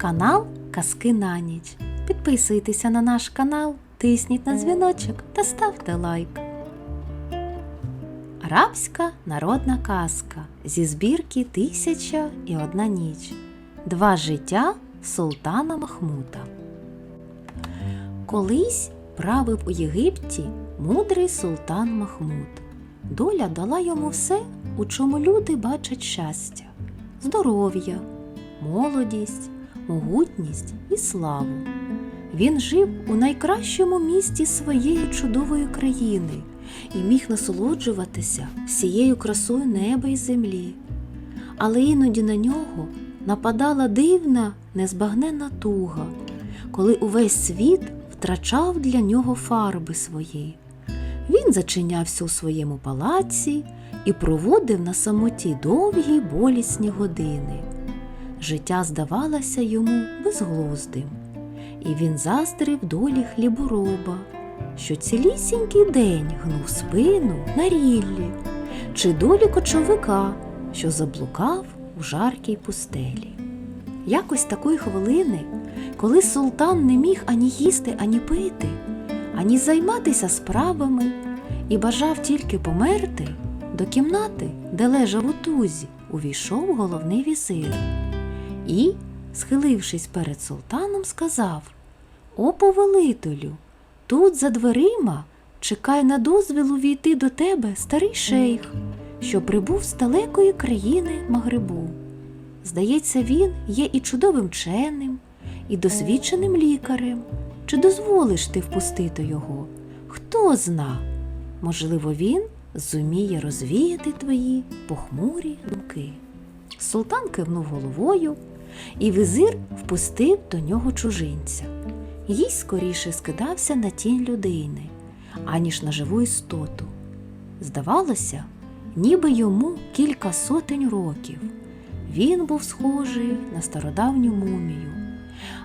канал Казки на ніч. Підписуйтеся на наш канал, тисніть на дзвіночок та ставте лайк. Арабська народна казка зі збірки Тисяча і одна ніч. Два життя султана Махмута. Колись правив у Єгипті мудрий султан Махмуд. Доля дала йому все, у чому люди бачать щастя, здоров'я, молодість, могутність і славу. Він жив у найкращому місті своєї чудової країни і міг насолоджуватися всією красою неба й землі. Але іноді на нього нападала дивна, незбагненна туга, коли увесь світ втрачав для нього фарби свої. Він зачинявся у своєму палаці і проводив на самоті довгі болісні години. Життя здавалося йому безглуздим, і він заздрив долі хлібороба, що цілісінький день гнув спину на ріллі, чи долі кочовика, що заблукав у жаркій пустелі. Якось такої хвилини, коли султан не міг ані їсти, ані пити, ані займатися справами і бажав тільки померти, до кімнати, де лежав у тузі, увійшов головний візир і, схилившись перед султаном, сказав О, повелителю, тут за дверима чекає на дозвіл увійти до тебе старий шейх, що прибув з далекої країни Магрибу. Здається, він є і чудовим вченим, і досвідченим лікарем. Чи дозволиш ти впустити його? Хто зна? Можливо, він зуміє розвіяти твої похмурі думки. Султан кивнув головою, і визир впустив до нього чужинця. Їй скоріше скидався на тінь людини, аніж на живу істоту. Здавалося, ніби йому кілька сотень років. Він був схожий на стародавню мумію,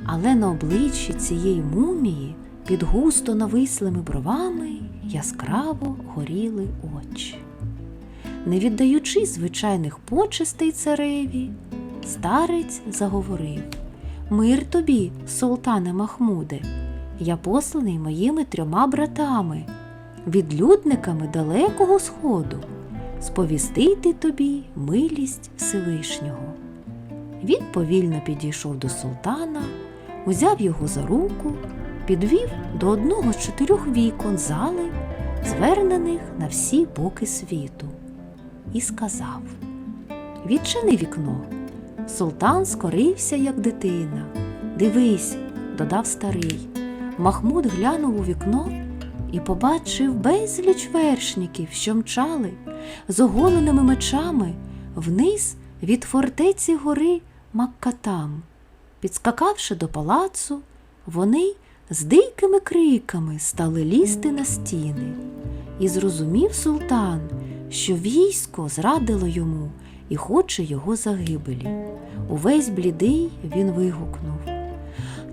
але на обличчі цієї мумії під густо навислими бровами яскраво горіли очі. Не віддаючи звичайних почестей цареві, старець заговорив Мир тобі, султане Махмуде, я посланий моїми трьома братами, відлюдниками далекого сходу, сповістити тобі милість Всевишнього. Він повільно підійшов до султана, узяв його за руку, підвів до одного з чотирьох вікон зали, звернених на всі боки світу, і сказав Відчини вікно. Султан скорився, як дитина. Дивись, додав старий. Махмуд глянув у вікно і побачив безліч вершників, що мчали з оголеними мечами вниз від фортеці гори Маккатам. Підскакавши до палацу, вони з дикими криками стали лізти на стіни. І зрозумів султан, що військо зрадило йому і хоче його загибелі. Увесь блідий він вигукнув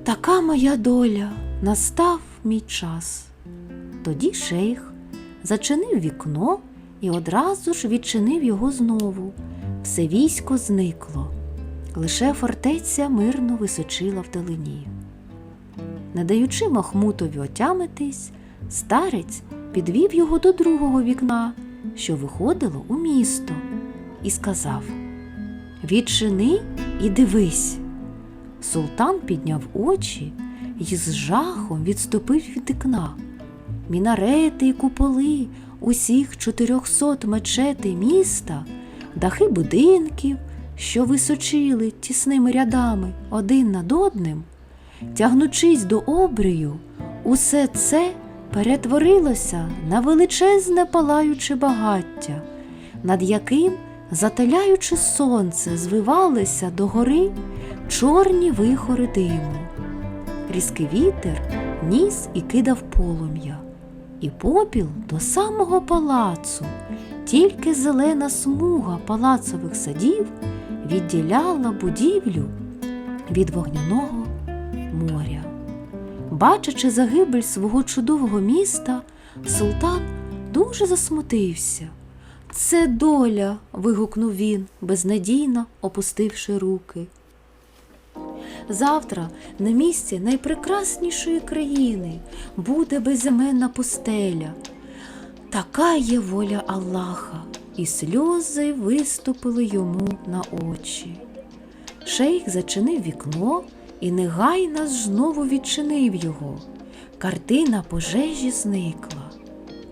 Така моя доля, настав мій час. Тоді шейх зачинив вікно і одразу ж відчинив його знову. Все військо зникло, лише фортеця мирно височила вдалині. Не даючи Махмутові отямитись, старець підвів його до другого вікна, що виходило у місто, і сказав Відчини і дивись. Султан підняв очі і з жахом відступив від вікна. Мінарети і куполи усіх чотирьохсот мечетей міста, дахи будинків, що височили тісними рядами один над одним, тягнучись до обрію, усе це перетворилося на величезне палаюче багаття, над яким, затиляючи сонце, звивалися до гори чорні вихори диму. Різкий вітер ніс і кидав полум'я, і попіл до самого палацу, тільки зелена смуга палацових садів відділяла будівлю від вогняного моря. Бачачи загибель свого чудового міста, султан дуже засмутився. Це доля. вигукнув він, безнадійно опустивши руки. Завтра на місці найпрекраснішої країни буде безіменна пустеля. Така є воля Аллаха, і сльози виступили йому на очі. Шейх зачинив вікно і негайно знову відчинив його. Картина пожежі зникла.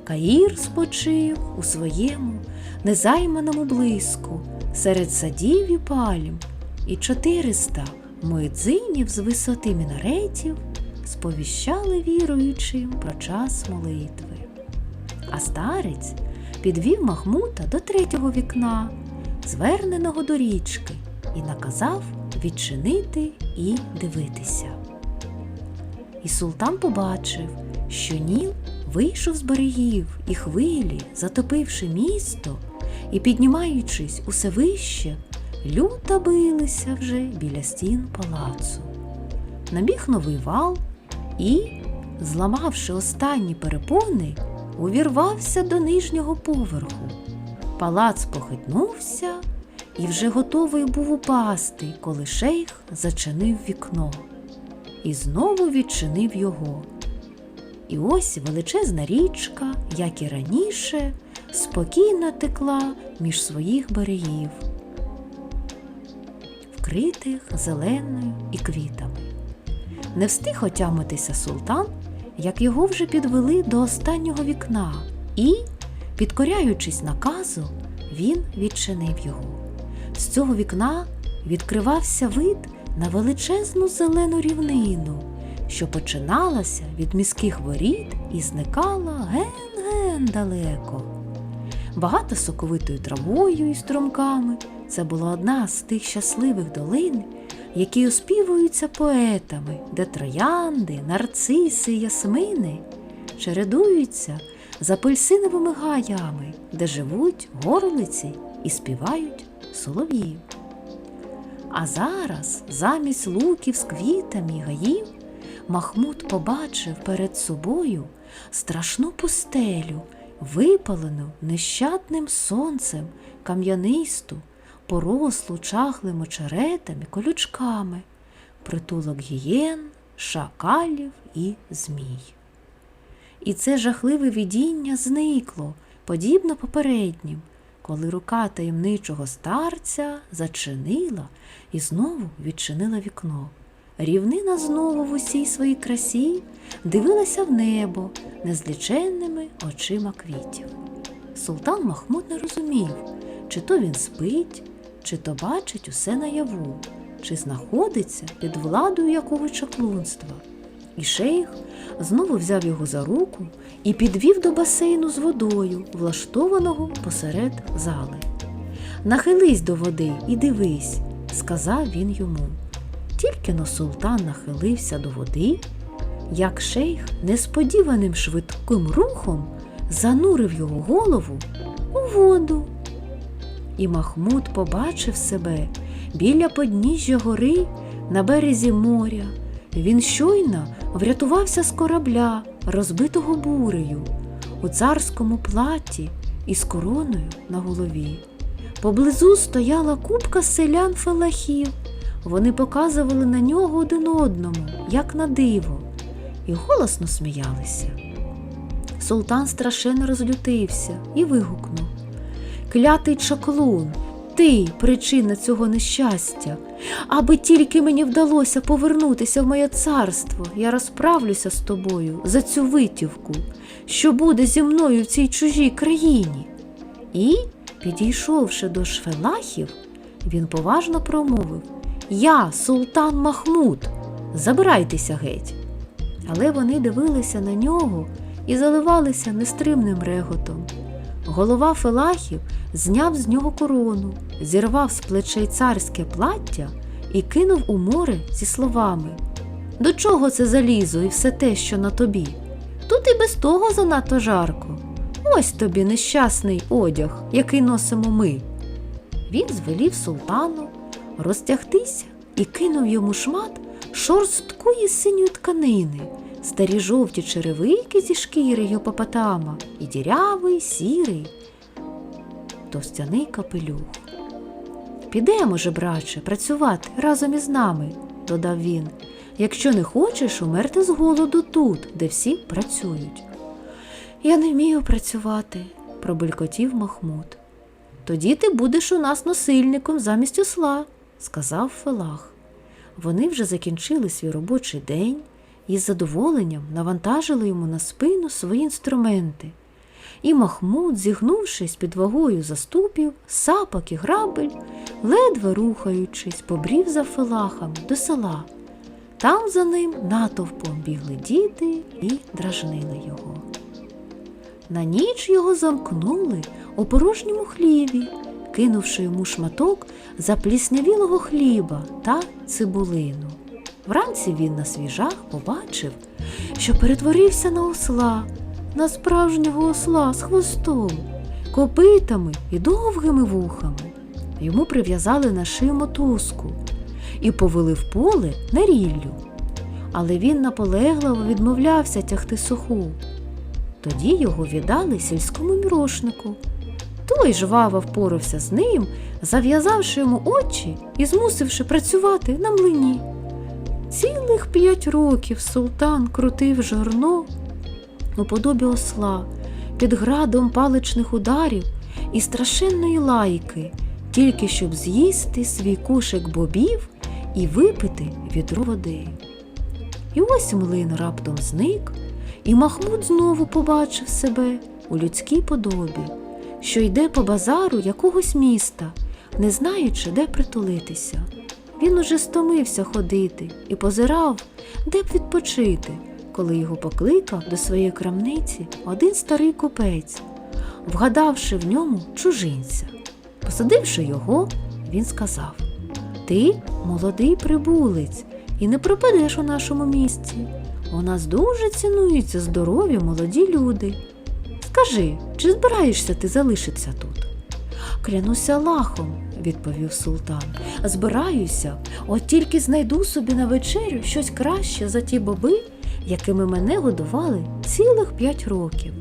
Каїр спочив у своєму незайманому блиску серед садів і пальм, і 400 муедзинів з висоти мінаретів сповіщали віруючим про час молитви. А старець підвів Махмута до третього вікна, зверненого до річки, і наказав відчинити і дивитися. І султан побачив, що Ніл вийшов з берегів і хвилі, затопивши місто і піднімаючись усе вище, люто билися вже біля стін палацу. Набіг новий вал і, зламавши останні перепони, увірвався до нижнього поверху. Палац похитнувся і вже готовий був упасти, коли шейх зачинив вікно і знову відчинив його. І ось величезна річка, як і раніше, спокійно текла між своїх берегів, вкритих зеленою і квітами. Не встиг отямитися султан, як його вже підвели до останнього вікна, і, підкоряючись наказу, він відчинив його. З цього вікна відкривався вид на величезну зелену рівнину, що починалася від міських воріт і зникала ген-ген далеко. Багато соковитою травою і струмками це була одна з тих щасливих долин, які оспівуються поетами, де троянди, нарциси, ясмини чередуються з апельсиновими гаями, де живуть горлиці і співають солов'ї. А зараз, замість луків з квітами й гаїв, Махмуд побачив перед собою страшну пустелю, випалену нещадним сонцем, кам'янисту, порослу чахлими очеретами, колючками, притулок гієн, шакалів і змій. І це жахливе видіння зникло, подібно попереднім, коли рука таємничого старця зачинила і знову відчинила вікно. Рівнина знову в усій своїй красі дивилася в небо незліченними очима квітів. Султан Махмуд не розумів, чи то він спить, чи то бачить усе наяву, чи знаходиться під владою якогось чаклунства. І шейх знову взяв його за руку і підвів до басейну з водою, влаштованого посеред зали. Нахились до води і дивись, сказав він йому. Тільки но султан нахилився до води, як шейх несподіваним швидким рухом занурив його голову у воду. І Махмуд побачив себе біля подніжжя гори на березі моря. Він щойно врятувався з корабля, розбитого бурею, у царському платі і з короною на голові. Поблизу стояла купка селян фалахів. Вони показували на нього один одному, як на диво, і голосно сміялися. Султан страшенно розлютився і вигукнув Клятий чаклун, ти причина цього нещастя. Аби тільки мені вдалося повернутися в моє царство, я розправлюся з тобою за цю витівку, що буде зі мною в цій чужій країні. І, підійшовши до шфелахів, він поважно промовив Я, султан Махмуд, забирайтеся геть. Але вони дивилися на нього і заливалися нестримним реготом. Голова Фелахів зняв з нього корону, зірвав з плечей царське плаття і кинув у море зі словами До чого це залізо і все те, що на тобі? Тут і без того занадто жарко. Ось тобі нещасний одяг, який носимо ми. Він звелів султану розтягтися і кинув йому шмат шорсткої синьої тканини, старі жовті черевики зі шкіри гіпопотама і дірявий, сірий, товстяний капелюх. Підемо же, браче, працювати разом із нами, додав він, якщо не хочеш умерти з голоду тут, де всі працюють. Я не вмію працювати, пробелькотів Махмуд. Тоді ти будеш у нас носильником замість осла, сказав Фелах. Вони вже закінчили свій робочий день і з задоволенням навантажили йому на спину свої інструменти. І Махмуд, зігнувшись під вагою заступів, сапок і грабель, ледве рухаючись, побрів за фелахами до села. Там за ним натовпом бігли діти і дражнили його. На ніч його замкнули у порожньому хліві, кинувши йому шматок запліснявілого хліба та цибулину. Вранці він на свіжах побачив, що перетворився на осла, на справжнього осла з хвостом, копитами і довгими вухами. Йому прив'язали на шию мотузку і повели в поле на ріллю. Але він наполегливо відмовлявся тягти суху. Тоді його віддали сільському мірошнику. Той жваво впорався з ним, зав'язавши йому очі і змусивши працювати на млині. Цілих п'ять років султан крутив жорно у подобі осла під градом паличних ударів і страшенної лайки, тільки щоб з'їсти свій кошик бобів і випити відро води. І ось млин раптом зник, і Махмуд знову побачив себе у людській подобі, що йде по базару якогось міста, не знаючи, де притулитися. Він уже стомився ходити і позирав, де б відпочити, коли його покликав до своєї крамниці один старий купець, вгадавши в ньому чужинця. Посадивши його, він сказав: Ти молодий прибулець і не пропадеш у нашому місті. У нас дуже цінуються здорові молоді люди. Скажи, чи збираєшся ти залишитися тут? Клянуся Аллахом, відповів султан. Збираюся, от тільки знайду собі на вечерю щось краще за ті боби, якими мене годували цілих п'ять років.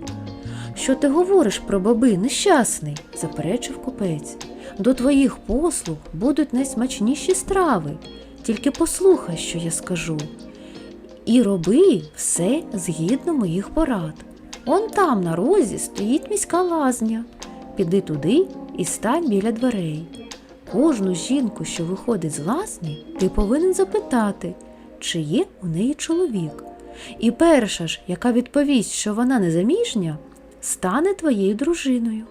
Що ти говориш про боби, нещасний? заперечив купець. До твоїх послуг будуть найсмачніші страви. Тільки послухай, що я скажу. І роби все згідно моїх порад. Он там на розі стоїть міська лазня. Піди туди і стань біля дверей. Кожну жінку, що виходить з лазні, ти повинен запитати, чи є у неї чоловік. І перша ж, яка відповість, що вона незаміжня, стане твоєю дружиною.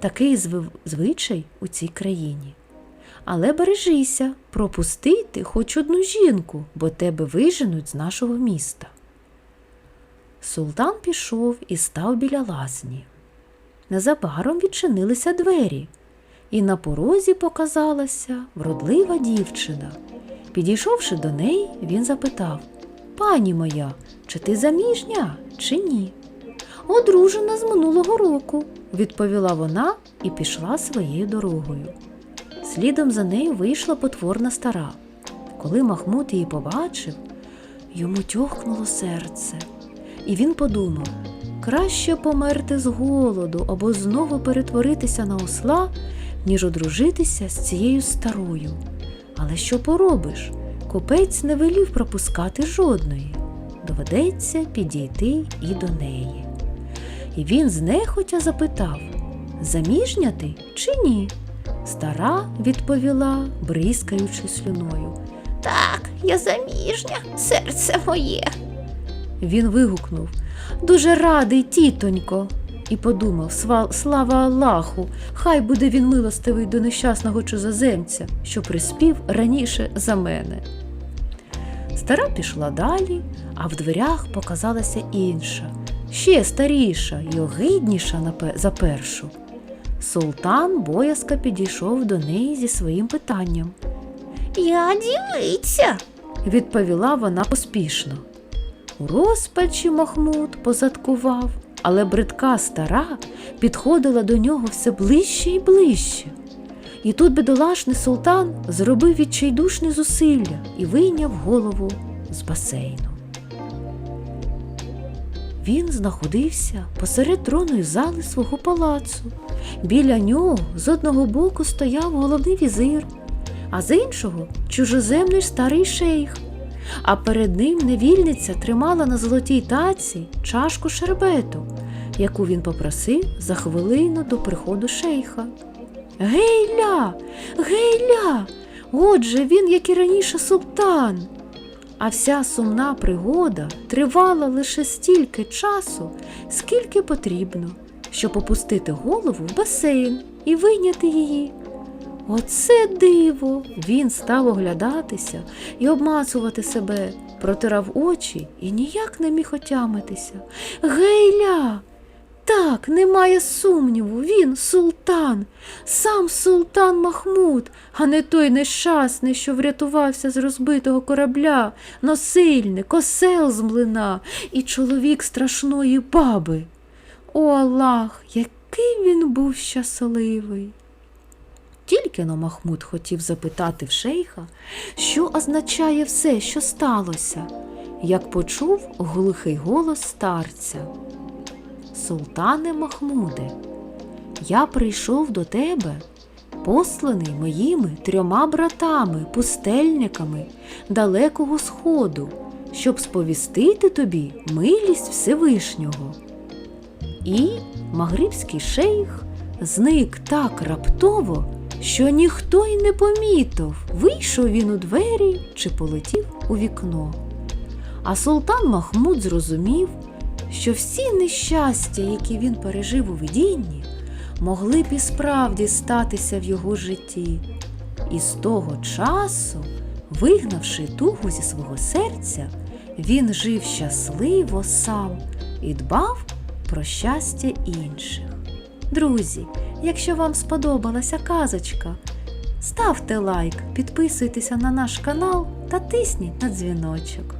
Такий зв- звичай у цій країні. Але бережися пропустити хоч одну жінку, бо тебе виженуть з нашого міста. Султан пішов і став біля лазні. Незабаром відчинилися двері, і на порозі показалася вродлива дівчина. Підійшовши до неї, він запитав Пані моя, чи ти заміжня, чи ні? Одружена з минулого року, відповіла вона і пішла своєю дорогою. Слідом за нею вийшла потворна стара. Коли Махмуд її побачив, йому тьохкнуло серце, і він подумав краще померти з голоду або знову перетворитися на осла, ніж одружитися з цією старою. Але що поробиш? Купець не велів пропускати жодної. Доведеться підійти і до неї. І він знехотя запитав заміжня ти чи ні? Стара відповіла, бризкаючи слюною. Так, я заміжня, серце моє. Він вигукнув Дуже радий, тітонько. І подумав «Сва- слава Аллаху, хай буде він милостивий до нещасного чужоземця, що приспів раніше за мене. Стара пішла далі, а в дверях показалася інша, ще старіша й огидніша за першу. Султан боязко підійшов до неї зі своїм питанням. Я дівиця. відповіла вона поспішно. У розпачі Махмуд позадкував, але бридка стара підходила до нього все ближче і ближче. І тут бідолашний султан зробив відчайдушне зусилля і вийняв голову з басейну. Він знаходився посеред тронної зали свого палацу. Біля нього з одного боку стояв головний візир, а з іншого чужоземний старий шейх. А перед ним невільниця тримала на золотій таці чашку шербету, яку він попросив за хвилину до приходу шейха. Гейля! Гейля! Отже, він, як і раніше, султан. А вся сумна пригода тривала лише стільки часу, скільки потрібно, щоб опустити голову в басейн і вийняти її. Оце диво! Він став оглядатися і обмацувати себе, протирав очі і ніяк не міг отямитися. Гейля! Так, немає сумніву, він султан, сам султан Махмуд, а не той нещасний, що врятувався з розбитого корабля, носильник, осел з млина і чоловік страшної баби. О Аллах, який він був щасливий! Тільки но Махмуд хотів запитати в шейха, що означає все, що сталося, як почув глухий голос старця. Султане Махмуде, я прийшов до тебе, посланий моїми трьома братами, пустельниками далекого сходу, щоб сповістити тобі милість Всевишнього. І магрибський шейх зник так раптово, що ніхто й не помітив, вийшов він у двері чи полетів у вікно. А султан Махмуд зрозумів, що всі нещастя, які він пережив у видінні, могли б і справді статися в його житті. І з того часу, вигнавши тугу зі свого серця, він жив щасливо сам і дбав про щастя інших. Друзі, якщо вам сподобалася казочка, ставте лайк, підписуйтеся на наш канал та тисніть на дзвіночок.